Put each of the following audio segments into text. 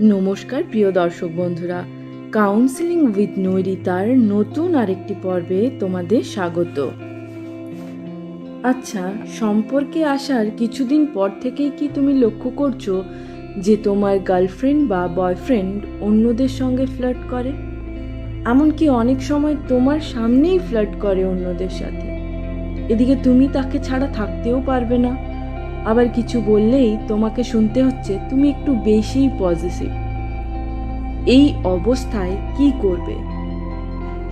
নমস্কার, প্রিয় দর্শক বন্ধুরা। কাউন্সিলিং উইথ নৈরিতার নতুন আরেকটি পর্বে তোমাদের স্বাগত। আচ্ছা সম্পর্কে আসার কিছুদিন পর থেকেই কি তুমি লক্ষ্য করছ যে তোমার গার্লফ্রেন্ড বা বয়ফ্রেন্ড অন্যদের সঙ্গে ফ্লার্ট করে? এমনকি অনেক সময় তোমার সামনেই ফ্লার্ট করে অন্যদের সাথে। এদিকে তুমি তাকে ছাড়া থাকতেও পারবে না। আবার কিছু বললেই তোমাকে শুনতে হচ্ছে, তুমি একটু বেশিই পজিটিভ এই অবস্থায় কি করবে?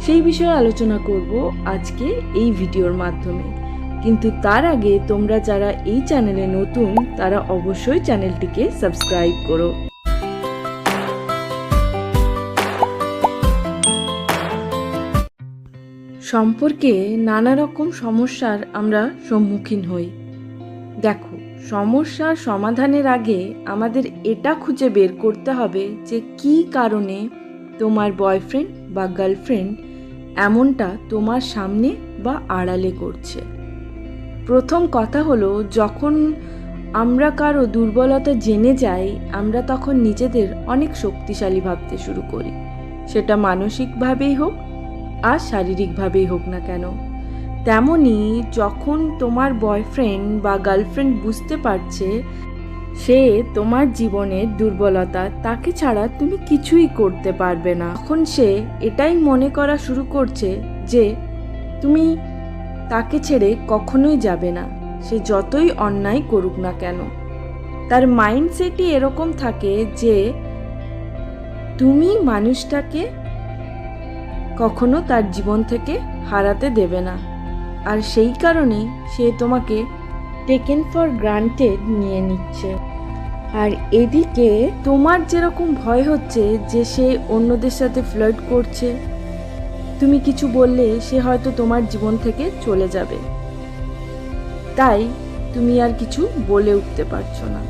সেই বিষয়ে আলোচনা করব আজকে এই ভিডিওর মাধ্যমে। কিন্তু তার আগে তোমরা যারা এই চ্যানেলে নতুন, তারা অবশ্যই চ্যানেলটিকে সাবস্ক্রাইব করো। সম্পর্কে নানা রকম সমস্যার আমরা সম্মুখীন হই। দেখো সমস্যার সমাধানের আগে আমাদের এটা খুঁজে বের করতে হবে যে কী কারণে তোমার বয়ফ্রেন্ড বা গার্লফ্রেন্ড এমনটা তোমার সামনে বা আড়ালে করছে। প্রথম কথা হলো, যখন আমরা কারও দুর্বলতা জেনে যাই, আমরা তখন নিজেদের অনেক শক্তিশালী ভাবতে শুরু করি। সেটা মানসিকভাবেই হোক আর শারীরিকভাবেই হোক না কেন। তেমনি যখন তোমার বয়ফ্রেন্ড বা গার্লফ্রেন্ড বুঝতে পারছে সে তোমার জীবনের দুর্বলতা, তাকে ছাড়া তুমি কিছুই করতে পারবে না। তখন সে এটাই মনে করা শুরু করছে যে, তুমি তাকে ছেড়ে কখনোই যাবে না। সে যতই অন্যায় করুক না কেন। তার মাইন্ডসেটই এরকম থাকে যে, তুমি মানুষটাকে কখনো তার জীবন থেকে হারাতে দেবে না। আর সেই কারণেই সে তোমাকে টেকেন ফর গ্রান্টেড নিয়ে নিচ্ছে। আর এদিকে তোমার যেরকম ভয় হচ্ছে যে সে অন্যদের সাথে ফ্লার্ট করছে, তুমি কিছু বললে সে হয়তো তোমার জীবন থেকে চলে যাবে। তাই তুমি আর কিছু বলে উঠতে পারছ না।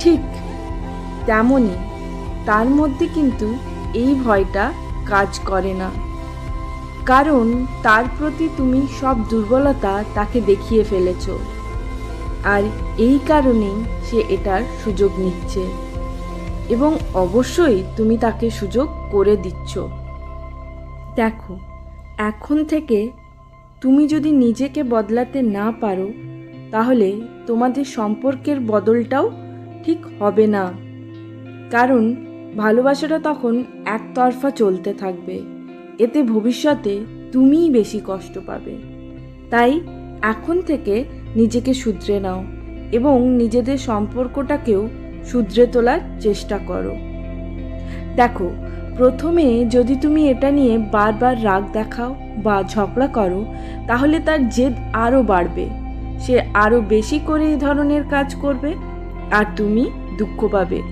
ঠিক তেমনই, তার মধ্যে কিন্তু এই ভয়টা কাজ করে না। কারণ তার প্রতি তুমি সব দুর্বলতা তাকে দেখিয়ে ফেলেছ। আর এই কারণেই সে এটার সুযোগ নিচ্ছে। এবং অবশ্যই তুমি তাকে সুযোগ করে দিচ্ছ। দেখো, এখন থেকে তুমি যদি নিজেকে বদলাতে না পারো, তাহলে তোমাদের সম্পর্কের বদলটাও ঠিক হবে না। কারণ ভালোবাসাটা তখন একতরফা চলতে থাকবে। এতে ভবিষ্যতে তুমিই বেশি কষ্ট পাবে। তাই এখন থেকে নিজেকে শুধরে নাও এবং নিজেদের সম্পর্কটাকেও শুধরে তোলার চেষ্টা করো। দেখো, প্রথমে যদি তুমি এটা নিয়ে বারবার রাগ দেখাও বা ঝগড়া করো, তাহলে তার জেদ আরও বাড়বে। সে আরও বেশি করে এই ধরনের কাজ করবে আর তুমি দুঃখ পাবে।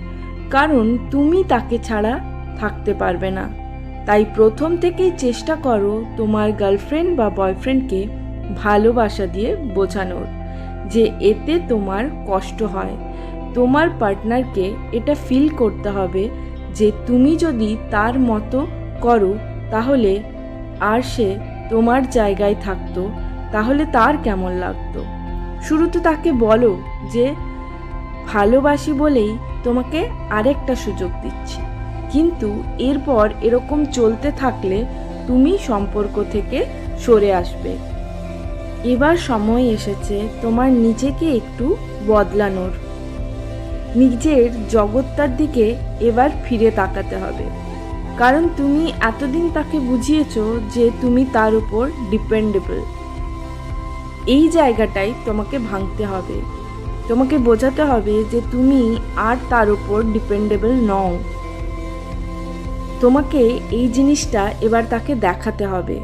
কারণ তুমি তাকে ছাড়া থাকতে পারবে না। তাই প্রথম থেকেই চেষ্টা করো তোমার গার্লফ্রেন্ড বা বয়ফ্রেন্ডকে ভালোবাসা দিয়ে বোঝানোর, যে এতে তোমার কষ্ট হয়। তোমার পার্টনারকে এটা ফিল করতে হবে যে তুমি যদি তার মতো করো, তাহলে আর সে তোমার জায়গায় থাকতো, তাহলে তার কেমন লাগতো? শুরুতে তাকে বলো যে ভালোবাসি বলেই তোমাকে আরেকটা সুযোগ দিচ্ছি। কিন্তু এরপর এরকম চলতে থাকলে তুমি সম্পর্ক থেকে সরে আসবে। এবার সময় এসেছে তোমার নিজেকে একটু বদলানোর। নিজের জগৎটার দিকে এবার ফিরে তাকাতে হবে। কারণ তুমি এতদিন তাকে বুঝিয়েছ যে তুমি তার উপর ডিপেন্ডেবল এই জায়গাটাই তোমাকে ভাঙতে হবে। তোমাকে বোঝাতে হবে যে তুমি আর তার উপর ডিপেন্ডেবল নও। তোমাকে এই জিনিসটা এবার তাকে দেখাতে হবে।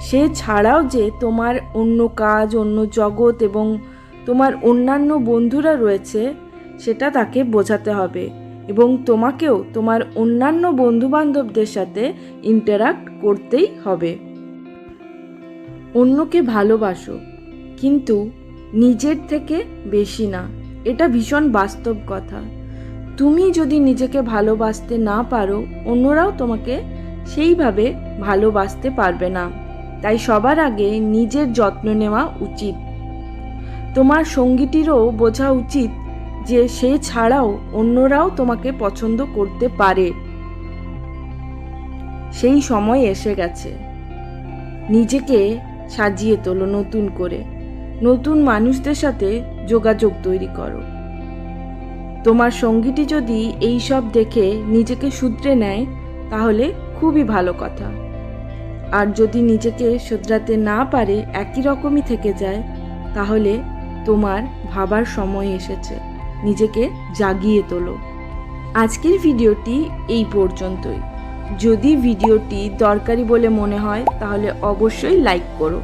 সে ছাড়াও যে তোমার অন্য কাজ, অন্য জগৎ এবং তোমার অন্যান্য বন্ধুরা রয়েছে, সেটা তাকে বোঝাতে হবে এবং তোমাকেও তোমার অন্যান্য বন্ধুবান্ধবদের সাথে ইন্টারাক্ট করতেই হবে। অন্যকে ভালোবাসো, কিন্তু নিজের থেকে বেশি না। এটা ভীষণ বাস্তব কথা। তুমি যদি নিজেকে ভালোবাসতে না পারো, অন্যরাও তোমাকে সেইভাবে ভালোবাসতে পারবে না। তাই সবার আগে নিজের যত্ন নেওয়া উচিত। তোমার সঙ্গীটিরও বোঝা উচিত যে সে ছাড়াও অন্যরাও তোমাকে পছন্দ করতে পারে। সেই সময় এসে গেছে। নিজেকে সাজিয়ে তোলো নতুন করে। নতুন মানুষদের সাথে যোগাযোগ তৈরি করো। তোমার সঙ্গীটি যদি এই সব দেখে নিজেকে শুধরে নেয়, তাহলে খুবই ভালো কথা। আর যদি নিজেকে শুধরাতে না পারে, একই রকমই থেকে যায়, তাহলে তোমার ভাবার সময় এসেছে। নিজেকে জাগিয়ে তোলো। আজকের ভিডিওটি এই পর্যন্তই। যদি ভিডিওটি দরকারি বলে মনে হয়, তাহলে অবশ্যই লাইক করো।